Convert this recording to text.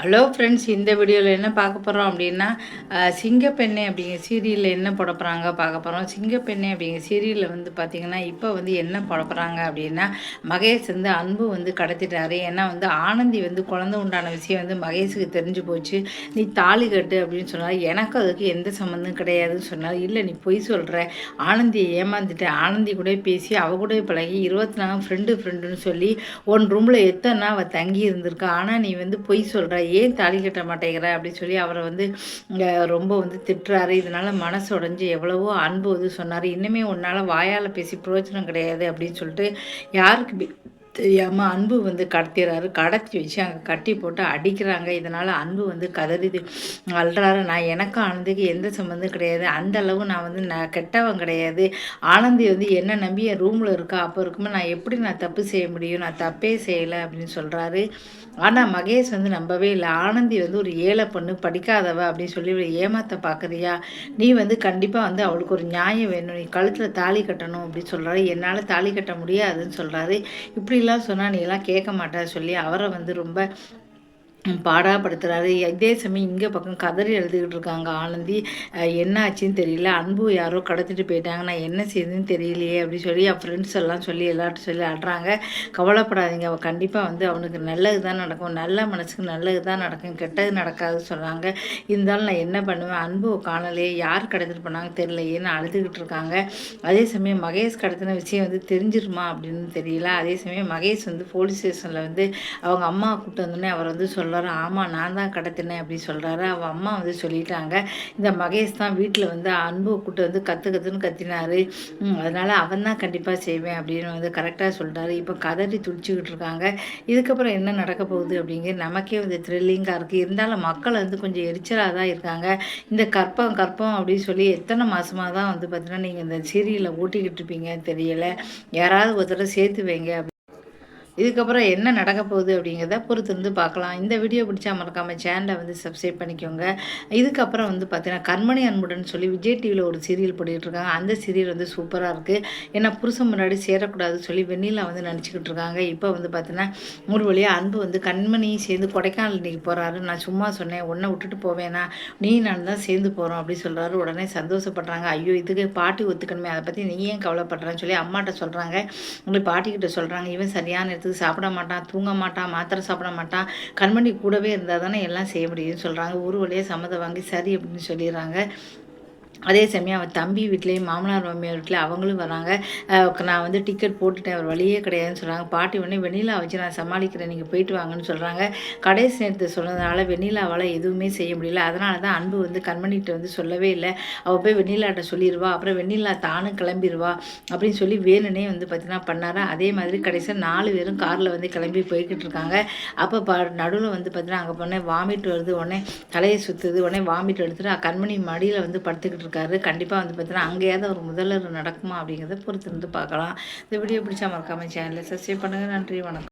Hello friends இந்த வீடியோவில் என்ன பார்க்க போகிறோம் அப்படின்னா சிங்கப்பெண்ணை அப்படிங்கிற சீரியலில் என்ன போட போகிறாங்க பார்க்க போகிறோம் சிங்கப்பெண்ணை அப்படிங்கிற சீரியலில் வந்து பார்த்திங்கன்னா இப்போ வந்து என்ன போட போகிறாங்க அப்படின்னா மகேஷ் வந்து அன்பு வந்து கடத்திட்டாரு. ஏன்னா வந்து ஆனந்தி வந்து குழந்த உண்டான விஷயம் வந்து மகேஷுக்கு தெரிஞ்சு போச்சு. நீ தாலி கட்டு அப்படின்னு சொன்னால் எனக்கு அதுக்கு எந்த சம்மந்தம் கிடையாதுன்னு சொன்னால் இல்லை நீ பொய் சொல்கிற ஆனந்தியை ஏமாந்துட்டு ஆனந்தி கூட பேசி அவ கூட பழகி இருபத்தி நாலு ஃப்ரெண்டு ஃப்ரெண்டுன்னு சொல்லி ஒன் ரூமில் எத்தனை அவள் தங்கி இருந்திருக்கா? ஆனால் நீ வந்து பொய் சொல்கிற ஏன் தாலி கட்ட மாட்டேங்கிற? அப்படின்னு சொல்லி அவரை வந்து ரொம்ப வந்து திட்டுறாரு. இதனால் மனசு உடஞ்சி எவ்வளவோ அன்பு வந்து சொன்னார். இன்னுமே உன்னால் வாயால் பேசி பிரயோஜனம் கிடையாது அப்படின்னு சொல்லிட்டு யாருக்கு தெரியாமல் அன்பு வந்து கடத்திடுறாரு கடத்தி வச்சு அங்கே கட்டி போட்டு அடிக்கிறாங்க. இதனால் அன்பு வந்து கதறிது. அல்றாரு. நான் எனக்கும் ஆனந்திக்கு எந்த சம்மந்தம் கிடையாது. அந்த அளவு நான் வந்து நான் கெட்டவன் கிடையாது. ஆனந்தி வந்து என்ன நம்பி என் ரூமில் இருக்கா? அப்போ இருக்கும்போது நான் எப்படி நான் தப்பு செய்ய முடியும்? நான் தப்பே செய்யலை அப்படின்னு சொல்கிறாரு ஆனால் மகேஷ் வந்து நம்பவே இல்லை. ஆனந்தி வந்து ஒரு ஏழை பொண்ணு படிக்காதவ அப்படின்னு சொல்லி ஏமாத்த பார்க்குறியா நீ வந்து கண்டிப்பாக வந்து அவளுக்கு ஒரு நியாயம் வேணும். நீ கழுத்தில் தாலி கட்டணும் அப்படின்னு சொல்கிறாரு என்னால் தாலி கட்ட முடியாதுன்னு சொல்கிறாரு இப்படிலாம் சொன்னால் நீ எல்லாம் கேட்க மாட்டா சொல்லி அவரை வந்து ரொம்ப பாடாப்படுத்துகிறாரு இதே சமயம் இங்கே பக்கம் கதறி எழுதிக்கிட்டு இருக்காங்க ஆனந்தி. என்ன ஆச்சுன்னு தெரியல. அன்பு யாரோ கடத்திட்டு போயிட்டாங்க. நான் என்ன செய்யுதுன்னு தெரியலையே அப்படின்னு சொல்லி என் ஃப்ரெண்ட்ஸ் எல்லாம் சொல்லி எல்லார்ட்டும் சொல்லி ஆடுறாங்க கவலைப்படாதீங்க. அவன் கண்டிப்பாக வந்து அவனுக்கு நல்லது தான் நடக்கும். நல்ல மனசுக்கு நல்லது தான் நடக்கும். கெட்டது நடக்காதுன்னு சொல்கிறாங்க இருந்தாலும் நான் என்ன பண்ணுவேன்? அன்பு காணலையே. யார் கடத்திட்டு போனாங்க தெரியலையேன்னு அழுதுகிட்டு இருக்காங்க. அதே சமயம் மகேஷ் கடத்தின விஷயம் வந்து தெரிஞ்சிருமா அப்படின்னு தெரியல. அதே சமயம் மகேஷ் வந்து போலீஸ் ஸ்டேஷனில் வந்து அவங்க அம்மா கூப்பிட்டு வந்தோடனே அவர் வந்து சொல்ல சொல்கிறாரு ஆமாம் நான் தான் கடத்தினேன் அப்படின்னு சொல்கிறாரு அவள் அம்மா வந்து சொல்லிட்டாங்க. இந்த மகேஷ் தான் வீட்டில் வந்து அன்பு கூட்டு வந்து கற்று கற்றுன்னு கத்தினார். அதனால் அவன் தான் கண்டிப்பாக செய்வேன் அப்படின்னு வந்து கரெக்டாக சொல்கிறாரு இப்போ கதறி துடிச்சிக்கிட்டு இருக்காங்க. இதுக்கப்புறம் என்ன நடக்க போகுது அப்படிங்கிற நமக்கே வந்து த்ரில்லிங்காக இருக்குது இருந்தாலும் மக்கள் வந்து கொஞ்சம் எரிச்சலாக தான் இருக்காங்க. இந்த கற்பம் கற்பம் அப்படின்னு சொல்லி எத்தனை மாதமாக தான் வந்து பார்த்தீங்கன்னா நீங்கள் இந்த சீரியலை ஓட்டிக்கிட்டு இருப்பீங்கன்னு தெரியலை. யாராவது ஒருத்தர சேர்த்து வைங்க இதுக்கப்புறம் என்ன நடக்க போகுது அப்படிங்கிறத பொறுத்து பார்க்கலாம். இந்த வீடியோ பிடிச்சா மறக்காமல் சேனலை வந்து சப்ஸ்கிரைப் பண்ணிக்கோங்க. இதுக்கப்புறம் வந்து பார்த்தீங்கன்னா கண்மணி அன்புடன் சொல்லி விஜய் டிவியில் ஒரு சீரியல் போட்டுட்ருக்காங்க அந்த சீரியல் வந்து சூப்பராக இருக்குது ஏன்னா புருஷன் முன்னாடி சேரக்கூடாதுன்னு சொல்லி வெண்ணிலா வந்து நினச்சிக்கிட்டு இருக்காங்க. இப்போ வந்து பார்த்தீங்கன்னா ஒரு வழியாக அன்பு வந்து கண்மணி சேர்ந்து கொடைக்கானல் இன்றைக்கி போகிறாரு நான் சும்மா சொன்னேன் உன்னை விட்டுட்டு போவேனா? நீ நான் தான் சேர்ந்து போகிறோம் அப்படின்னு சொல்கிறாரு உடனே சந்தோஷப்படுறாங்க. ஐயோ இதுக்கு பாட்டி ஒத்துக்கணுமே. அதை பற்றி நீ ஏன் கவலைப்படுறான்னு சொல்லி அம்மாட்ட சொல்கிறாங்க உங்களுக்கு பாட்டிக்கிட்ட சொல்கிறாங்க இவன் சரியான நேரத்துக்கு சாப்பிட மாட்டான் தூங்க மாட்டான் மாத்திரை சாப்பிட மாட்டான். கண்மணி கூடவே இருந்தால் தானே எல்லாம் செய்ய முடியும்னு சொல்கிறாங்க ஒரு வழியாக சம்மதம் வாங்கி சரி அப்படின்னு சொல்லிடுறாங்க. அதே சமயம் அவன் தம்பி வீட்லேயும் மாமனார் மாமியார் வீட்டில் அவங்களும் வராங்க. நான் வந்து டிக்கெட் போட்டுட்டேன் அவர் வழியே கிடையாதுன்னு சொல்கிறாங்க பாட்டி உடனே வெண்ணிலா வச்சு நான் சமாளிக்கிறேன் நீங்கள் போயிட்டு வாங்கன்னு சொல்கிறாங்க கடைசி நேரத்தை சொன்னதுனால வெண்ணிலாவால் எதுவுமே செய்ய முடியல. அதனால தான் அன்பு வந்து கண்மணிகிட்ட வந்து சொல்லவே இல்லை. அவள் போய் வெண்ணிலாட்ட சொல்லிடுவா அப்புறம் வெண்ணிலா தானும் கிளம்பிடுவா அப்படின்னு சொல்லி வேணுனே வந்து பார்த்தீங்கன்னா பண்ணாரா? அதே மாதிரி கடைசியாக நாலு பேரும் காரில் வந்து கிளம்பி போய்கிட்டு இருக்காங்க. அப்போ ப நடுவில் வந்து பார்த்தீங்கன்னா அங்கே போனேன் வாமிட் வருது. உடனே தலையை சுற்றுது உடனே வாமிட் எடுத்துட்டு கண்மணி மடியில் வந்து படுத்துக்கிட்டு இருக்காரு கண்டிப்பாக வந்து பார்த்தீங்கன்னா அங்கேயாவது ஒரு முதல்வர் நடக்குமா அப்படிங்கிறத பொறுத்து இருந்து பார்க்கலாம். இந்த வீடியோ பிடிச்சா மறக்காமல் சேனலில் சப்ஸ்கிரைப் பண்ணுங்கள் நன்றி வணக்கம்.